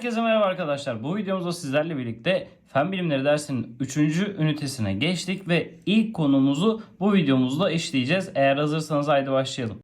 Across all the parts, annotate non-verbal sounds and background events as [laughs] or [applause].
Herkese merhaba arkadaşlar. Bu videomuzda sizlerle birlikte Fen Bilimleri dersinin 3. ünitesine geçtik ve ilk konumuzu bu videomuzda işleyeceğiz. Eğer hazırsanız haydi başlayalım.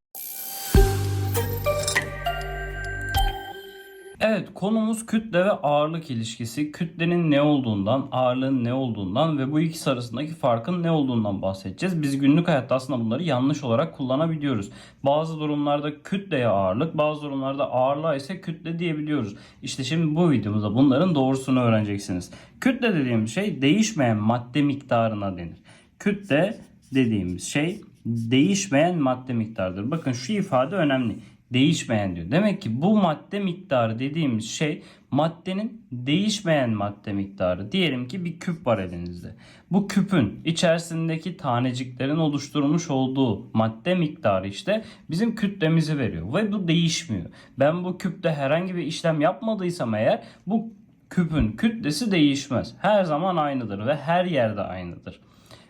Evet konumuz kütle ve ağırlık ilişkisi. Kütlenin ne olduğundan, ağırlığın ne olduğundan ve bu ikisi arasındaki farkın ne olduğundan bahsedeceğiz. Biz günlük hayatta aslında bunları yanlış olarak kullanabiliyoruz. Bazı durumlarda kütleye ağırlık, bazı durumlarda ağırlığa ise kütle diyebiliyoruz. İşte şimdi bu videomuzda bunların doğrusunu öğreneceksiniz. Kütle dediğimiz şey değişmeyen madde miktarına denir. Kütle dediğimiz şey değişmeyen madde miktarıdır. Bakın şu ifade önemli değişmeyen diyor. Demek ki bu madde miktarı dediğimiz şey maddenin değişmeyen madde miktarı. Diyelim ki bir küp var elinizde. Bu küpün içerisindeki taneciklerin oluşturmuş olduğu madde miktarı işte bizim kütlemizi veriyor ve bu değişmiyor. Ben bu küpte herhangi bir işlem yapmadıysam eğer bu küpün kütlesi değişmez. Her zaman aynıdır ve her yerde aynıdır.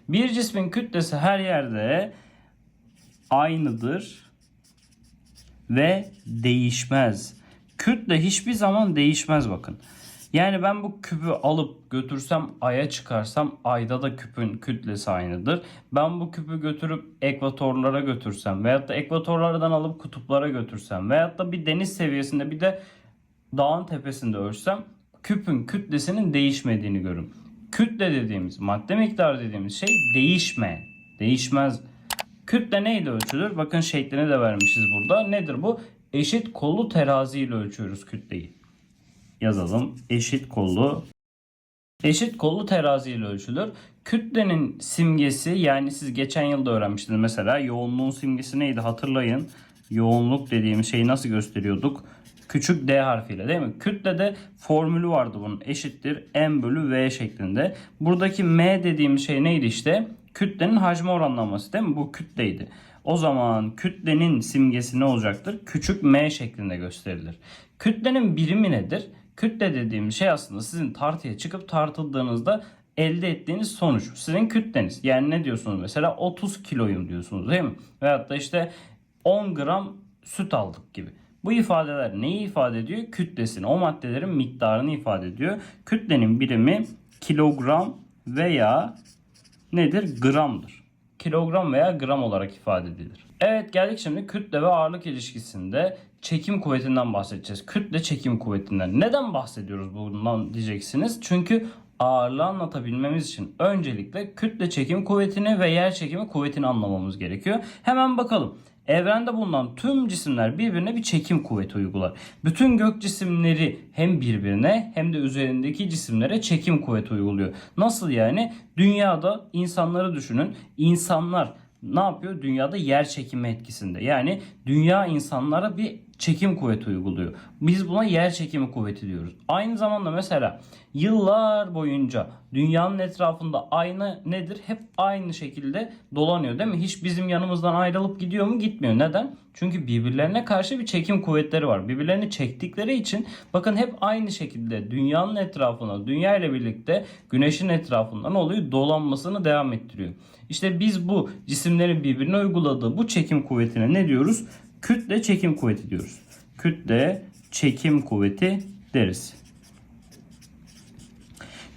Bir cismin kütlesi her yerde aynıdır ve değişmez. Kütle hiçbir zaman değişmez bakın. Yani ben bu küpü alıp götürsem aya çıkarsam ayda da küpün kütlesi aynıdır. Ben bu küpü götürüp ekvatorlara götürsem veyahut da ekvatorlardan alıp kutuplara götürsem veyahut da bir deniz seviyesinde bir de dağın tepesinde ölçsem küpün kütlesinin değişmediğini görürüm. Kütle dediğimiz madde miktarı dediğimiz şey değişme, değişmez. Kütle neyle ölçülür? Bakın şeklini de vermişiz burada. Nedir bu? Eşit kollu terazi ile ölçüyoruz kütleyi. Yazalım. Eşit kollu Eşit kollu terazi ile ölçülür. Kütlenin simgesi yani siz geçen yılda öğrenmiştiniz mesela yoğunluğun simgesi neydi hatırlayın. Yoğunluk dediğimiz şeyi nasıl gösteriyorduk? Küçük D harfiyle değil mi? Kütlede formülü vardı bunun eşittir M bölü V şeklinde. Buradaki M dediğimiz şey neydi işte? Kütlenin hacmi oranlaması değil mi? Bu kütleydi. O zaman kütlenin simgesi ne olacaktır? Küçük m şeklinde gösterilir. Kütlenin birimi nedir? Kütle dediğimiz şey aslında sizin tartıya çıkıp tartıldığınızda elde ettiğiniz sonuç. Sizin kütleniz. Yani ne diyorsunuz mesela 30 kiloyum diyorsunuz değil mi? Veyahut da işte 10 gram süt aldık gibi. Bu ifadeler neyi ifade ediyor? Kütlesini, o maddelerin miktarını ifade ediyor. Kütlenin birimi kilogram veya nedir? Gramdır. Kilogram veya gram olarak ifade edilir. Evet geldik şimdi kütle ve ağırlık ilişkisinde çekim kuvvetinden bahsedeceğiz. Kütle çekim kuvvetinden. Neden bahsediyoruz bundan diyeceksiniz. Çünkü ağırlığı anlatabilmemiz için öncelikle kütle çekim kuvvetini ve yer çekimi kuvvetini anlamamız gerekiyor. Hemen bakalım. Evrende bulunan tüm cisimler birbirine bir çekim kuvveti uygular. Bütün gök cisimleri hem birbirine hem de üzerindeki cisimlere çekim kuvveti uyguluyor. Nasıl yani? Dünyada insanları düşünün. İnsanlar ne yapıyor? Dünyada yer çekimi etkisinde. Yani dünya insanlara bir çekim kuvveti uyguluyor. Biz buna yer çekimi kuvveti diyoruz. Aynı zamanda mesela yıllar boyunca dünyanın etrafında aynı nedir? Hep aynı şekilde dolanıyor değil mi? Hiç bizim yanımızdan ayrılıp gidiyor mu? Gitmiyor. Neden? Çünkü birbirlerine karşı bir çekim kuvvetleri var. Birbirlerini çektikleri için bakın hep aynı şekilde dünyanın etrafına, dünya ile birlikte güneşin etrafından oluyor dolanmasını devam ettiriyor. İşte biz bu cisimlerin birbirine uyguladığı bu çekim kuvvetine ne diyoruz? Kütle çekim kuvveti diyoruz. Kütle çekim kuvveti deriz.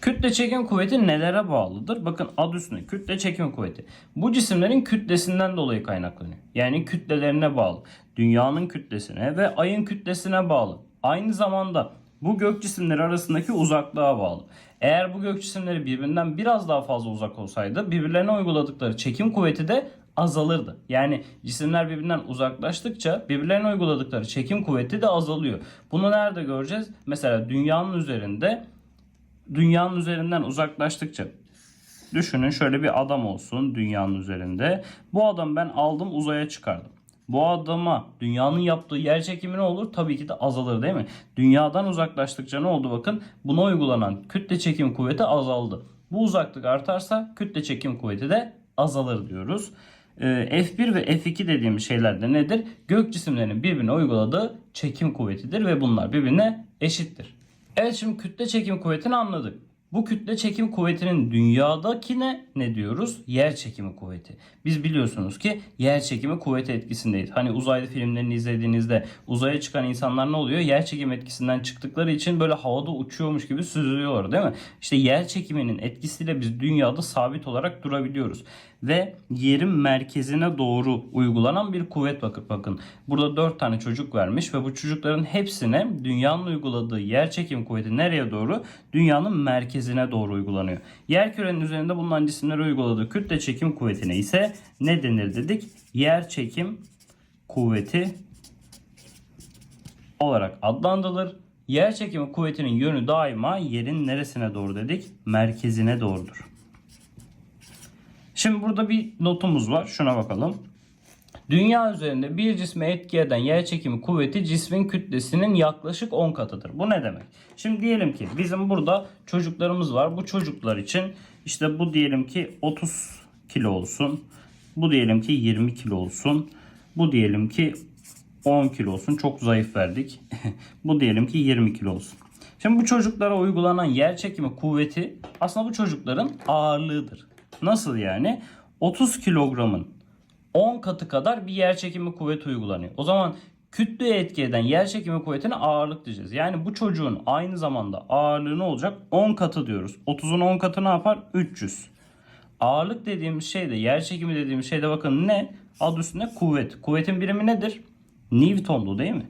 Kütle çekim kuvveti nelere bağlıdır? Bakın adı üstünde kütle çekim kuvveti. Bu cisimlerin kütlesinden dolayı kaynaklanıyor. Yani kütlelerine bağlı. Dünyanın kütlesine ve ayın kütlesine bağlı. Aynı zamanda bu gök cisimleri arasındaki uzaklığa bağlı. Eğer bu gök cisimleri birbirinden biraz daha fazla uzak olsaydı birbirlerine uyguladıkları çekim kuvveti de azalırdı. Yani cisimler birbirinden uzaklaştıkça birbirlerine uyguladıkları çekim kuvveti de azalıyor. Bunu nerede göreceğiz? Mesela dünyanın üzerinde dünyanın üzerinden uzaklaştıkça düşünün şöyle bir adam olsun dünyanın üzerinde. Bu adam ben aldım uzaya çıkardım. Bu adama dünyanın yaptığı yer çekimi ne olur? Tabii ki de azalır değil mi? Dünyadan uzaklaştıkça ne oldu bakın? Buna uygulanan kütle çekim kuvveti azaldı. Bu uzaklık artarsa kütle çekim kuvveti de azalır diyoruz. Ee, F1 ve F2 dediğimiz şeyler de nedir? Gök cisimlerinin birbirine uyguladığı çekim kuvvetidir ve bunlar birbirine eşittir. Evet şimdi kütle çekim kuvvetini anladık. Bu kütle çekim kuvvetinin dünyadakine ne diyoruz? Yer çekimi kuvveti. Biz biliyorsunuz ki yer çekimi kuvveti etkisindeyiz. Hani uzaylı filmlerini izlediğinizde uzaya çıkan insanlar ne oluyor? Yer çekimi etkisinden çıktıkları için böyle havada uçuyormuş gibi süzülüyorlar değil mi? İşte yer çekiminin etkisiyle biz dünyada sabit olarak durabiliyoruz. Ve yerin merkezine doğru uygulanan bir kuvvet bakın. Bakın burada 4 tane çocuk vermiş ve bu çocukların hepsine dünyanın uyguladığı yer çekim kuvveti nereye doğru? Dünyanın merkezine doğru uygulanıyor. Yer kürenin üzerinde bulunan cisimlere uyguladığı kütle çekim kuvvetine ise ne denir dedik? Yer çekim kuvveti olarak adlandırılır. Yer çekimi kuvvetinin yönü daima yerin neresine doğru dedik? Merkezine doğrudur. Şimdi burada bir notumuz var. Şuna bakalım. Dünya üzerinde bir cisme etki eden yer çekimi kuvveti cismin kütlesinin yaklaşık 10 katıdır. Bu ne demek? Şimdi diyelim ki bizim burada çocuklarımız var. Bu çocuklar için işte bu diyelim ki 30 kilo olsun. Bu diyelim ki 20 kilo olsun. Bu diyelim ki 10 kilo olsun. Çok zayıf verdik. [laughs] bu diyelim ki 20 kilo olsun. Şimdi bu çocuklara uygulanan yer çekimi kuvveti aslında bu çocukların ağırlığıdır. Nasıl yani? 30 kilogramın 10 katı kadar bir yer çekimi kuvveti uygulanıyor. O zaman kütleye etki eden yer çekimi kuvvetine ağırlık diyeceğiz. Yani bu çocuğun aynı zamanda ağırlığı ne olacak? 10 katı diyoruz. 30'un 10 katı ne yapar? 300. Ağırlık dediğimiz şey de yer çekimi dediğimiz şey de bakın ne? Adı üstünde kuvvet. Kuvvetin birimi nedir? Newton'du değil mi?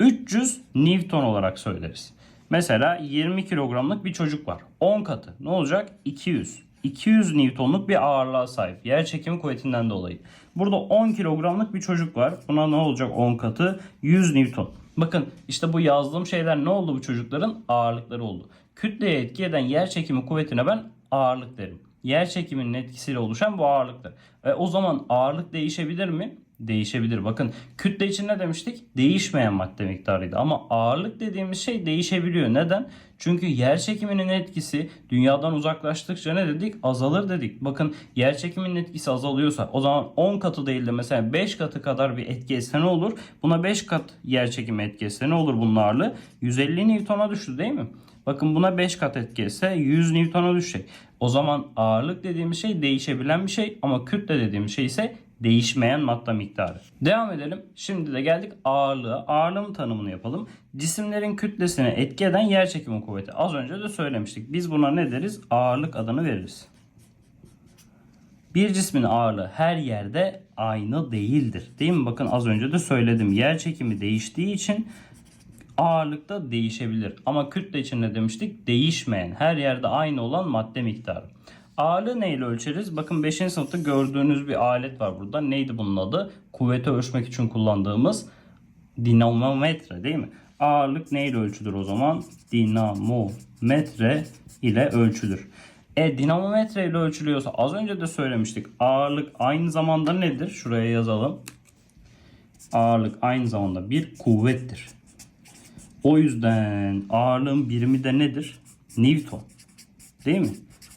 300 Newton olarak söyleriz. Mesela 20 kilogramlık bir çocuk var. 10 katı. Ne olacak? 200. 200 Newton'luk bir ağırlığa sahip. Yer çekimi kuvvetinden dolayı. Burada 10 kilogramlık bir çocuk var. Buna ne olacak 10 katı? 100 Newton. Bakın işte bu yazdığım şeyler ne oldu bu çocukların? Ağırlıkları oldu. Kütleye etki eden yer çekimi kuvvetine ben ağırlık derim. Yer çekiminin etkisiyle oluşan bu ağırlıktır. E, o zaman ağırlık değişebilir mi? Değişebilir. Bakın kütle için ne demiştik? Değişmeyen madde miktarıydı. Ama ağırlık dediğimiz şey değişebiliyor. Neden? Çünkü yer çekiminin etkisi dünyadan uzaklaştıkça ne dedik? Azalır dedik. Bakın yer çekiminin etkisi azalıyorsa o zaman 10 katı değil de mesela 5 katı kadar bir etki etse ne olur? Buna 5 kat yer çekimi etki etse ne olur bunun ağırlığı? 150 Newton'a düştü değil mi? Bakın buna 5 kat etki etse 100 Newton'a düşecek. O zaman ağırlık dediğimiz şey değişebilen bir şey ama kütle dediğimiz şey ise değişmeyen madde miktarı. Devam edelim. Şimdi de geldik ağırlığa. Ağırlığın tanımını yapalım. Cisimlerin kütlesine etki eden yer çekimi kuvveti. Az önce de söylemiştik. Biz buna ne deriz? Ağırlık adını veririz. Bir cismin ağırlığı her yerde aynı değildir. Değil mi? Bakın az önce de söyledim. Yer çekimi değiştiği için ağırlık da değişebilir. Ama kütle için ne demiştik? Değişmeyen, her yerde aynı olan madde miktarı. Ağırlığı neyle ölçeriz? Bakın 5. sınıfta gördüğünüz bir alet var burada. Neydi bunun adı? Kuvveti ölçmek için kullandığımız dinamometre değil mi? Ağırlık neyle ölçülür o zaman? Dinamometre ile ölçülür. E dinamometre ile ölçülüyorsa az önce de söylemiştik. Ağırlık aynı zamanda nedir? Şuraya yazalım. Ağırlık aynı zamanda bir kuvvettir. O yüzden ağırlığın birimi de nedir? Newton. Değil mi?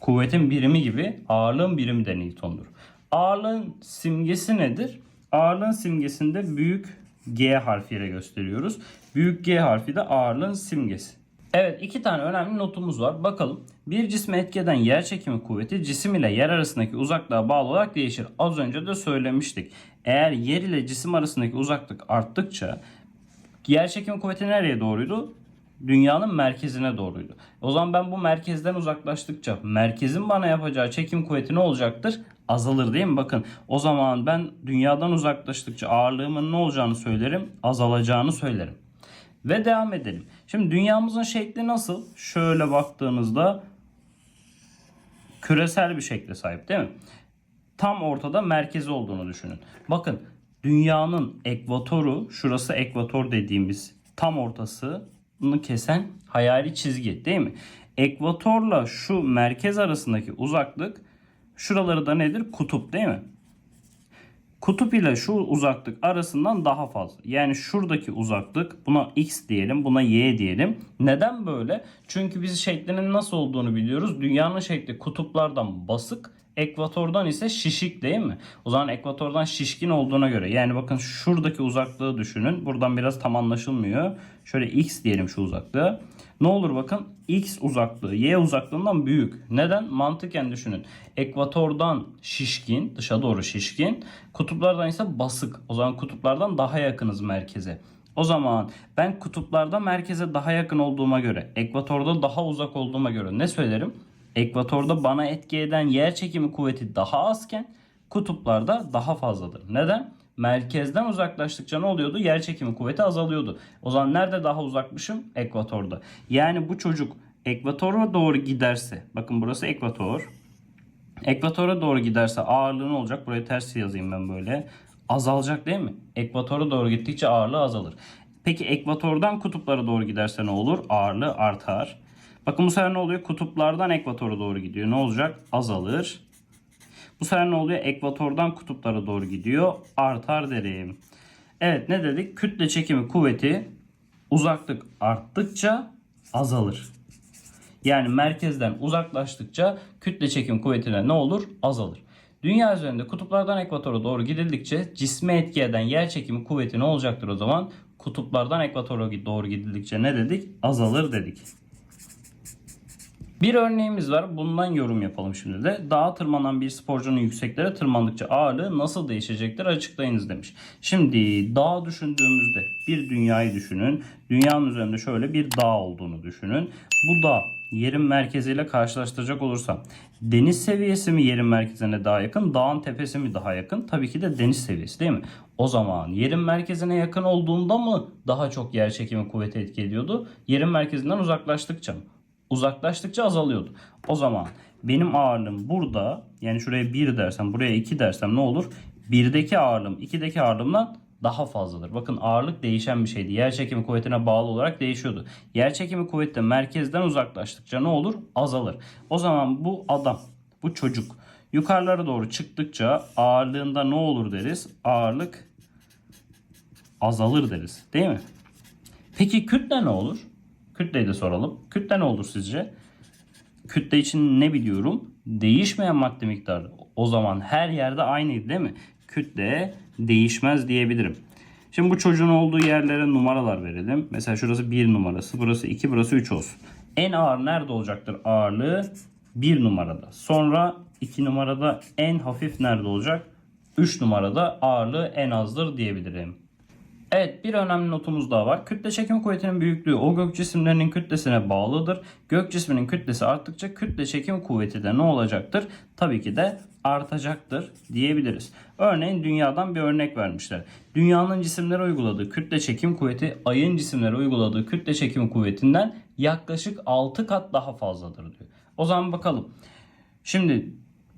Kuvvetin birimi gibi ağırlığın birimi de Newton'dur. Ağırlığın simgesi nedir? Ağırlığın simgesinde büyük G harfiyle gösteriyoruz. Büyük G harfi de ağırlığın simgesi. Evet iki tane önemli notumuz var. Bakalım. Bir cisme etki eden yer çekimi kuvveti cisim ile yer arasındaki uzaklığa bağlı olarak değişir. Az önce de söylemiştik. Eğer yer ile cisim arasındaki uzaklık arttıkça yer çekimi kuvveti nereye doğruydu? Dünyanın merkezine doğruydu. O zaman ben bu merkezden uzaklaştıkça merkezin bana yapacağı çekim kuvveti ne olacaktır? Azalır değil mi? Bakın o zaman ben dünyadan uzaklaştıkça ağırlığımın ne olacağını söylerim? Azalacağını söylerim. Ve devam edelim. Şimdi dünyamızın şekli nasıl? Şöyle baktığınızda küresel bir şekle sahip değil mi? Tam ortada merkezi olduğunu düşünün. Bakın dünyanın ekvatoru, şurası ekvator dediğimiz tam ortasını kesen hayali çizgi değil mi? Ekvatorla şu merkez arasındaki uzaklık şuraları da nedir? Kutup değil mi? Kutup ile şu uzaklık arasından daha fazla. Yani şuradaki uzaklık buna x diyelim buna y diyelim. Neden böyle? Çünkü biz şeklinin nasıl olduğunu biliyoruz. Dünyanın şekli kutuplardan basık. Ekvatordan ise şişik değil mi? O zaman ekvatordan şişkin olduğuna göre yani bakın şuradaki uzaklığı düşünün. Buradan biraz tam anlaşılmıyor. Şöyle x diyelim şu uzaklığı. Ne olur bakın x uzaklığı y uzaklığından büyük. Neden? Mantıken düşünün. Ekvatordan şişkin, dışa doğru şişkin. Kutuplardan ise basık. O zaman kutuplardan daha yakınız merkeze. O zaman ben kutuplarda merkeze daha yakın olduğuma göre, ekvatorda daha uzak olduğuma göre ne söylerim? Ekvatorda bana etki eden yer çekimi kuvveti daha azken kutuplarda daha fazladır. Neden? Merkezden uzaklaştıkça ne oluyordu? Yer çekimi kuvveti azalıyordu. O zaman nerede daha uzakmışım? Ekvatorda. Yani bu çocuk ekvatora doğru giderse, bakın burası ekvator. Ekvatora doğru giderse ağırlığı ne olacak? Buraya ters yazayım ben böyle. Azalacak değil mi? Ekvatora doğru gittikçe ağırlığı azalır. Peki ekvatordan kutuplara doğru giderse ne olur? Ağırlığı artar. Bakın bu sefer ne oluyor? Kutuplardan ekvatora doğru gidiyor. Ne olacak? Azalır. Bu sefer ne oluyor? Ekvatordan kutuplara doğru gidiyor. Artar derim. Evet ne dedik? Kütle çekimi kuvveti uzaklık arttıkça azalır. Yani merkezden uzaklaştıkça kütle çekim kuvvetine ne olur? Azalır. Dünya üzerinde kutuplardan ekvatora doğru gidildikçe cisme etki eden yer çekimi kuvveti ne olacaktır o zaman? Kutuplardan ekvatora doğru gidildikçe ne dedik? Azalır dedik. Bir örneğimiz var. Bundan yorum yapalım şimdi de. Dağa tırmanan bir sporcunun yükseklere tırmandıkça ağırlığı nasıl değişecektir açıklayınız demiş. Şimdi dağ düşündüğümüzde bir dünyayı düşünün. Dünyanın üzerinde şöyle bir dağ olduğunu düşünün. Bu dağ yerin merkeziyle karşılaştıracak olursam deniz seviyesi mi yerin merkezine daha yakın, dağın tepesi mi daha yakın? Tabii ki de deniz seviyesi değil mi? O zaman yerin merkezine yakın olduğunda mı daha çok yer çekimi kuvveti etki ediyordu? Yerin merkezinden uzaklaştıkça mı? Uzaklaştıkça azalıyordu. O zaman benim ağırlığım burada yani şuraya 1 dersem buraya 2 dersem ne olur? 1'deki ağırlığım 2'deki ağırlığımdan daha fazladır. Bakın ağırlık değişen bir şeydi. Yer çekimi kuvvetine bağlı olarak değişiyordu. Yer çekimi kuvveti de merkezden uzaklaştıkça ne olur? Azalır. O zaman bu adam, bu çocuk yukarılara doğru çıktıkça ağırlığında ne olur deriz? Ağırlık azalır deriz. Değil mi? Peki kütle ne olur? Kütleyi de soralım. Kütle ne olur sizce? Kütle için ne biliyorum? Değişmeyen madde miktarı. O zaman her yerde aynıydı değil mi? Kütle değişmez diyebilirim. Şimdi bu çocuğun olduğu yerlere numaralar verelim. Mesela şurası 1 numarası, burası 2, burası 3 olsun. En ağır nerede olacaktır ağırlığı? 1 numarada. Sonra 2 numarada en hafif nerede olacak? 3 numarada ağırlığı en azdır diyebilirim. Evet bir önemli notumuz daha var. Kütle çekim kuvvetinin büyüklüğü o gök cisimlerinin kütlesine bağlıdır. Gök cisminin kütlesi arttıkça kütle çekim kuvveti de ne olacaktır? Tabii ki de artacaktır diyebiliriz. Örneğin dünyadan bir örnek vermişler. Dünyanın cisimlere uyguladığı kütle çekim kuvveti ayın cisimlere uyguladığı kütle çekim kuvvetinden yaklaşık 6 kat daha fazladır diyor. O zaman bakalım. Şimdi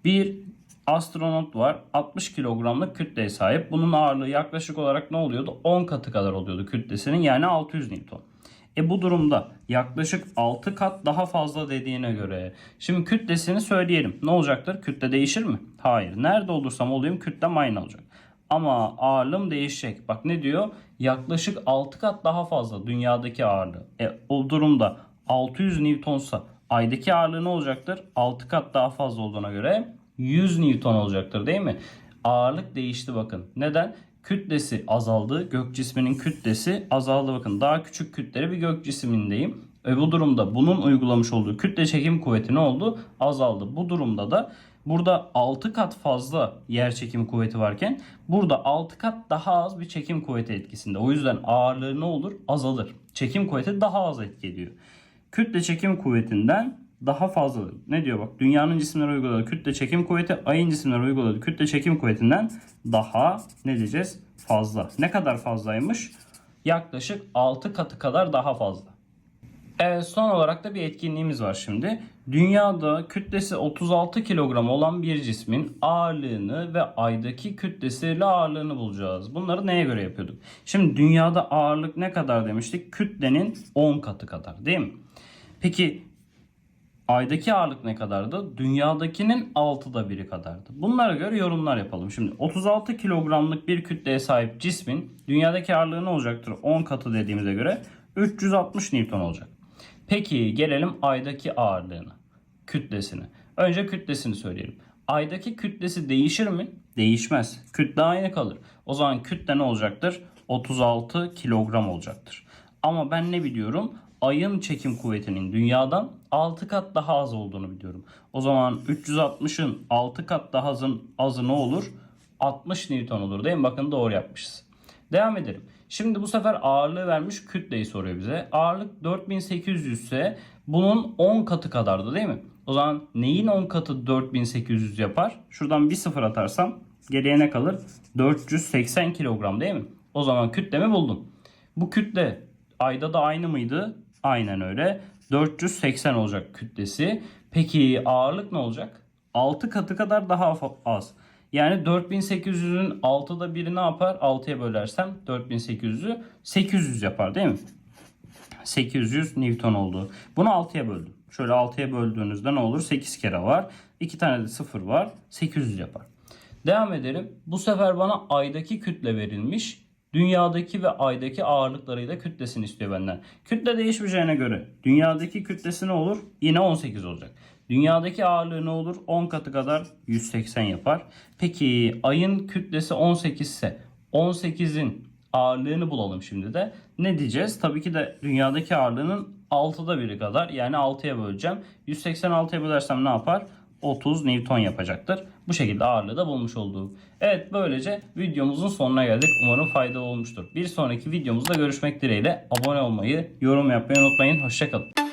bir astronot var. 60 kilogramlık kütleye sahip. Bunun ağırlığı yaklaşık olarak ne oluyordu? 10 katı kadar oluyordu kütlesinin yani 600 Newton. E bu durumda yaklaşık 6 kat daha fazla dediğine göre şimdi kütlesini söyleyelim. Ne olacaktır? Kütle değişir mi? Hayır. Nerede olursam olayım kütlem aynı olacak. Ama ağırlığım değişecek. Bak ne diyor? Yaklaşık 6 kat daha fazla dünyadaki ağırlığı. E o durumda 600 Newtonsa aydaki ağırlığı ne olacaktır? 6 kat daha fazla olduğuna göre 100 Newton olacaktır değil mi? Ağırlık değişti bakın. Neden? Kütlesi azaldı. Gök cisminin kütlesi azaldı. Bakın daha küçük kütleli bir gök cismindeyim. Ve bu durumda bunun uygulamış olduğu kütle çekim kuvveti ne oldu? Azaldı. Bu durumda da burada 6 kat fazla yer çekim kuvveti varken burada 6 kat daha az bir çekim kuvveti etkisinde. O yüzden ağırlığı ne olur? Azalır. Çekim kuvveti daha az etki ediyor. Kütle çekim kuvvetinden daha fazla. Ne diyor bak? Dünyanın cisimlere uyguladığı kütle çekim kuvveti ayın cisimlere uyguladığı kütle çekim kuvvetinden daha ne diyeceğiz? Fazla. Ne kadar fazlaymış? Yaklaşık 6 katı kadar daha fazla. Evet son olarak da bir etkinliğimiz var şimdi. Dünyada kütlesi 36 kilogram olan bir cismin ağırlığını ve aydaki kütlesiyle ağırlığını bulacağız. Bunları neye göre yapıyorduk? Şimdi dünyada ağırlık ne kadar demiştik? Kütlenin 10 katı kadar değil mi? Peki Aydaki ağırlık ne kadardı? Dünyadakinin 6'da biri kadardı. Bunlara göre yorumlar yapalım. Şimdi 36 kilogramlık bir kütleye sahip cismin dünyadaki ağırlığı ne olacaktır? 10 katı dediğimize göre 360 Newton olacak. Peki gelelim aydaki ağırlığına, kütlesine. Önce kütlesini söyleyelim. Aydaki kütlesi değişir mi? Değişmez. Kütle aynı kalır. O zaman kütle ne olacaktır? 36 kilogram olacaktır. Ama ben ne biliyorum? Ayın çekim kuvvetinin dünyadan 6 kat daha az olduğunu biliyorum. O zaman 360'ın 6 kat daha azın azı ne olur? 60 Newton olur değil mi? Bakın doğru yapmışız. Devam edelim. Şimdi bu sefer ağırlığı vermiş kütleyi soruyor bize. Ağırlık 4800 ise bunun 10 katı kadardı değil mi? O zaman neyin 10 katı 4800 yapar? Şuradan bir sıfır atarsam geriye ne kalır? 480 kilogram değil mi? O zaman kütlemi buldum. Bu kütle ayda da aynı mıydı? Aynen öyle. 480 olacak kütlesi. Peki ağırlık ne olacak? 6 katı kadar daha az. Yani 4800'ün 6'da biri ne yapar? 6'ya bölersem 4800'ü 800 yapar değil mi? 800 Newton oldu. Bunu 6'ya böldüm. Şöyle 6'ya böldüğünüzde ne olur? 8 kere var. 2 tane de 0 var. 800 yapar. Devam edelim. Bu sefer bana aydaki kütle verilmiş. Dünyadaki ve aydaki ağırlıklarıyla kütlesini istiyor benden. Kütle değişmeyeceğine göre dünyadaki kütlesi ne olur? Yine 18 olacak. Dünyadaki ağırlığı ne olur? 10 katı kadar 180 yapar. Peki ayın kütlesi 18 ise 18'in ağırlığını bulalım şimdi de. Ne diyeceğiz? Tabii ki de dünyadaki ağırlığının 6'da biri kadar yani 6'ya böleceğim. 186'ya bölersem ne yapar? 30 Newton yapacaktır. Bu şekilde ağırlığı da bulmuş olduk. Evet böylece videomuzun sonuna geldik. Umarım faydalı olmuştur. Bir sonraki videomuzda görüşmek dileğiyle abone olmayı, yorum yapmayı unutmayın. Hoşçakalın.